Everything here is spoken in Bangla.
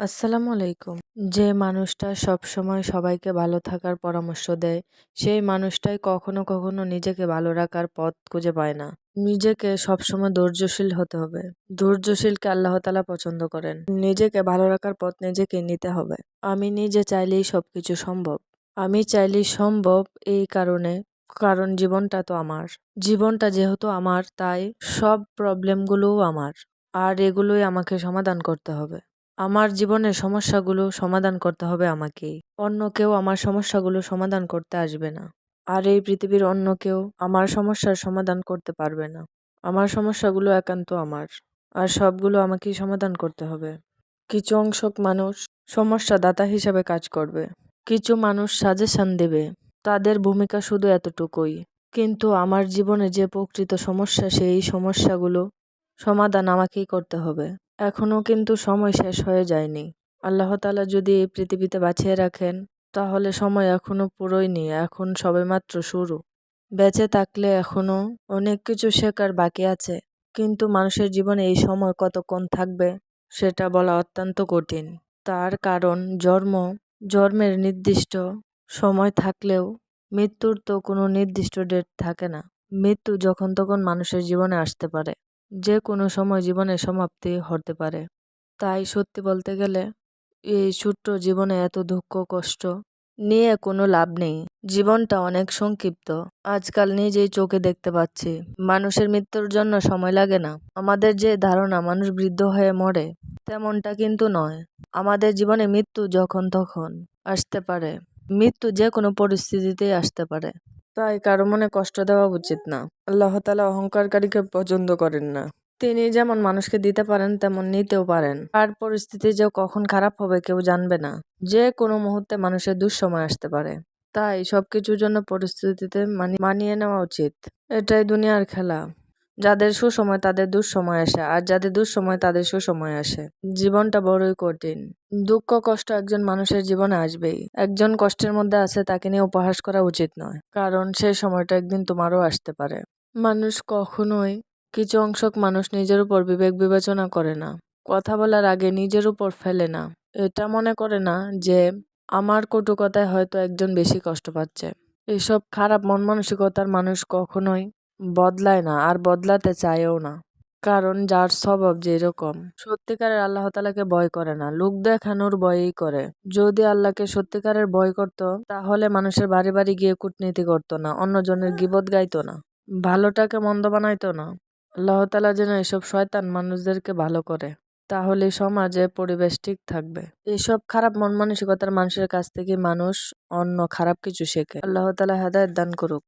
আসসালামু আলাইকুম। যে মানুষটা সবসময় সবাইকে ভালো থাকার পরামর্শ দেয়, সেই মানুষটাই কখনো কখনো নিজেকে ভালো রাখার পথ খুঁজে পায় না। নিজেকে সবসময় ধৈর্যশীল হতে হবে। ধৈর্যশীলকে আল্লাহ তালা পছন্দ করেন। নিজেকে ভালো রাখার পথ নিজেকে নিতে হবে। আমি নিজে চাইলেই সব কিছু সম্ভব। আমি চাইলেই সম্ভব এই কারণে, কারণ জীবনটা তো আমার। জীবনটা যেহেতু আমার, তাই সব প্রবলেমগুলোও আমার। আর এগুলোই আমাকে সমাধান করতে হবে। আমার জীবনের সমস্যাগুলো সমাধান করতে হবে আমাকেই। অন্য কেউ আমার সমস্যাগুলো সমাধান করতে আসবে না। আর এই পৃথিবীর অন্য কেউ আমার সমস্যার সমাধান করতে পারবে না। আমার সমস্যাগুলো একান্ত আমার। আর সবগুলো আমাকেই সমাধান করতে হবে। কিছু অংশক মানুষ সমস্যা দাতা হিসাবে কাজ করবে। কিছু মানুষ সাজেশন দেবে। তাদের ভূমিকা শুধু এতটুকুই। কিন্তু আমার জীবনে যে প্রকৃত সমস্যা, সেই সমস্যাগুলো সমাধান আমাকেই করতে হবে। এখনও কিন্তু সময় শেষ হয়ে যায়নি। আল্লাহ তালা যদি এই পৃথিবীতে বাঁচিয়ে রাখেন, তাহলে সময় এখনও পুরোই নেই, এখন সবেমাত্র শুরু। বেঁচে থাকলে এখনও অনেক কিছু শেখার বাকি আছে, কিন্তু মানুষের জীবনে এই সময় কতক্ষণ থাকবে, সেটা বলা অত্যন্ত কঠিন। তার কারণ, জন্ম, জন্মের নির্দিষ্ট সময় থাকলেও মৃত্যুর তো কোনো নির্দিষ্ট ডেট থাকে না। মৃত্যু যখন তখন মানুষের জীবনে আসতে পারে। যে কোনো সময় জীবনের সমাপ্তি হতে পারে। তাই সত্যি বলতে গেলে, এই ছোট্ট জীবনে এত দুঃখ, কষ্ট নিয়ে কোনো লাভ নেই। জীবনটা অনেক সংক্ষিপ্ত। আজকাল নিজেই চোখে দেখতে পাচ্ছি, মানুষের মৃত্যুর জন্য সময় লাগে না। আমাদের যে ধারণা মানুষ বৃদ্ধ হয়ে মরে, তেমনটা কিন্তু নয়। আমাদের জীবনে মৃত্যু যখন তখন আসতে পারে। মৃত্যু যে কোনো পরিস্থিতিতেই আসতে পারে। তাই কারও মনে কষ্ট দেওয়া উচিত না। আল্লাহ তালা অহংকারকারীকে পছন্দ করেন না। তিনি যেমন মানুষকে দিতে পারেন, তেমন নিতেও পারেন। আর পরিস্থিতি যে কখন খারাপ হবে কেউ জানবে না। যে কোনো মুহূর্তে মানুষের দুঃসময় আসতে পারে। তাই সবকিছুর জন্য পরিস্থিতিতে মানিয়ে নেওয়া উচিত। এটাই দুনিয়ার খেলা। যাদের সুসময় তাদের দুঃসময় আসে, আর যাদের দুঃসময় তাদের সুসময় আসে। জীবনটা বড়ই কঠিন। দুঃখ, কষ্ট একজন মানুষের জীবনে আসবেই। একজন কষ্টের মধ্যে আছে তাকে নিয়ে উপহাস করা উচিত নয়, কারণ সেই সময়টা একদিন তোমারও আসতে পারে। মানুষ কখনোই কিছু অংশক মানুষ নিজের উপর বিবেক বিবেচনা করে না। কথা বলার আগে নিজের উপর ফেলে না। এটা মনে করে না যে আমার কটু কথায় হয়তো একজন বেশি কষ্ট পাচ্ছে। এসব খারাপ মন মানসিকতার মানুষ কখনোই বদলায় না, আর বদলাতে চায়ও না। কারণ যার স্বভাব যেরকম। সত্যিকারের আল্লাহ তালাকে ভয় করে না, লোক দেখানোর ভয়ই করে। যদি আল্লাহকে সত্যিকারের ভয় করত, তাহলে মানুষের বাড়ি বাড়ি গিয়ে কূটনীতি করতো না, অন্যজনের গিবত গাইতো না। ভালোটাকে মন্দ বানাইতো না। আল্লাহ তালা যেন এসব শয়তান মানুষদেরকে ভালো করে, তাহলে সমাজে পরিবেশ ঠিক থাকবে। এসব খারাপ মন মানসিকতার মানুষের কাছ থেকে মানুষ অন্য খারাপ কিছু শেখে। আল্লাহ তালা হেদায়ত দান করুক।